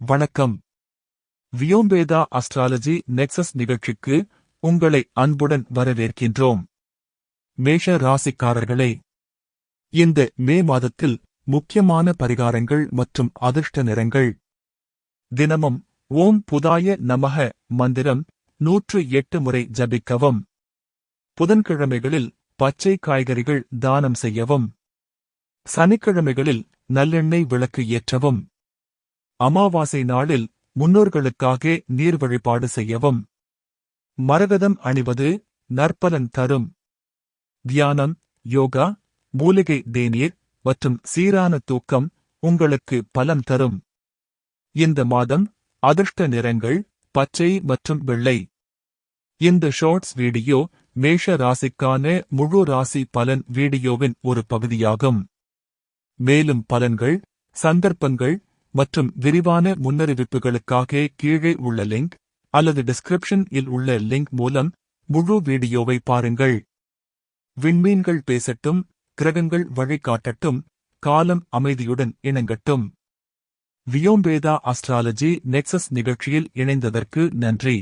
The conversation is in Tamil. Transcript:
வணக்கம். வியோம்பேதா அஸ்ட்ராலஜி நெக்சஸ் நிகழ்ச்சிக்கு உங்களை அன்புடன் வரவேற்கின்றோம். மேஷ ராசிக்காரர்களே இந்த மே மாதத்தில் முக்கியமான பரிகாரங்கள் மற்றும் அதிர்ஷ்ட நிறங்கள். தினமும் ஓம் புதாய நமக மந்திரம் நூற்று எட்டு முறை ஜபிக்கவும். புதன்கிழமைகளில் பச்சை காய்கறிகள் தானம் செய்யவும். சனிக்கிழமைகளில் நல்லெண்ணெய் விளக்கு ஏற்றவும். அமாவாசை நாளில் முன்னோர்களுக்காக நீர் வழிபாடு செய்யவும். மரகதம் அணிவது நற்பலன் தரும். தியானம் யோகா மூலிகை தேநீர் மற்றும் சீரான தூக்கம் உங்களுக்கு பலன் தரும். இந்த மாதம் அதிர்ஷ்ட நிறங்கள் பச்சை மற்றும் வெள்ளை. இந்த ஷார்ட்ஸ் வீடியோ மேஷ ராசிக்கான முழு ராசி பலன் வீடியோவின் ஒரு பகுதியாகும். மேலும் பலன்கள் சந்தர்ப்பங்கள் மற்றும் விரிவான முன்னறிவிப்புகளுக்காக கீழே உள்ள லிங்க் அல்லது டிஸ்கிரிப்ஷன் இல் உள்ள லிங்க் மூலம் முழு வீடியோவை பாருங்கள். விண்மீன்கள் பேசட்டும் கிரகங்கள் வழிகாட்டட்டும் காலம் அமைதியுடன் இணங்கட்டும். வியோம்பேதா அஸ்ட்ராலஜி நெக்சஸ் நிகழ்ச்சியில் இணைந்ததற்கு நன்றி.